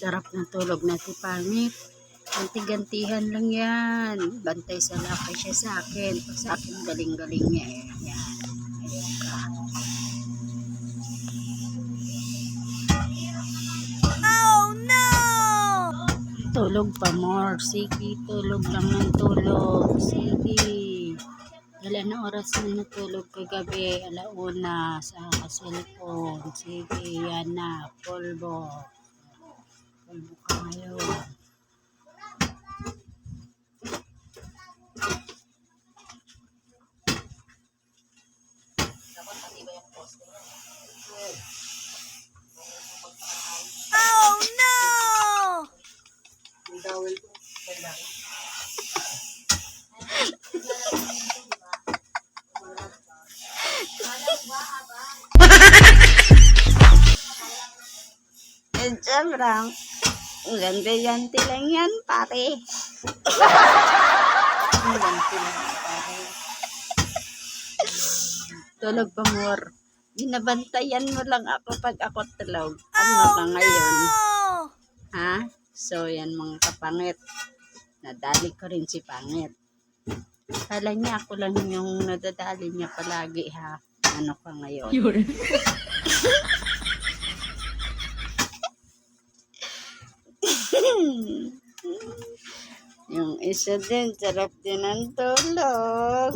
Sarap ng tulog na si Pangit. Ganti-gantihan lang yan. Bantay sa lakay siya sa akin. Sa akin galing-galing niya eh. Yan. Ayan ka. Tulog pa more. Sige, tulog lang ng tulog. Sige. Wala na oras na natulog kagabi. Alauna sa cellphone. Sige, yan na. Polvo. Polvo ka ngayon. Oh sobrang ganti-ganti lang yan, pare. ganti lang, pare. Tulog pa more. Binabantayan mo lang ako pag ako tulog. Ano ka ngayon? Oh! Ha? So, yan mga kapangit. Nadali ko rin si pangit. Kala niya ako lang yung nadadali niya palagi ha. Ano ka ngayon? yung isa din, sarap din ang tulog.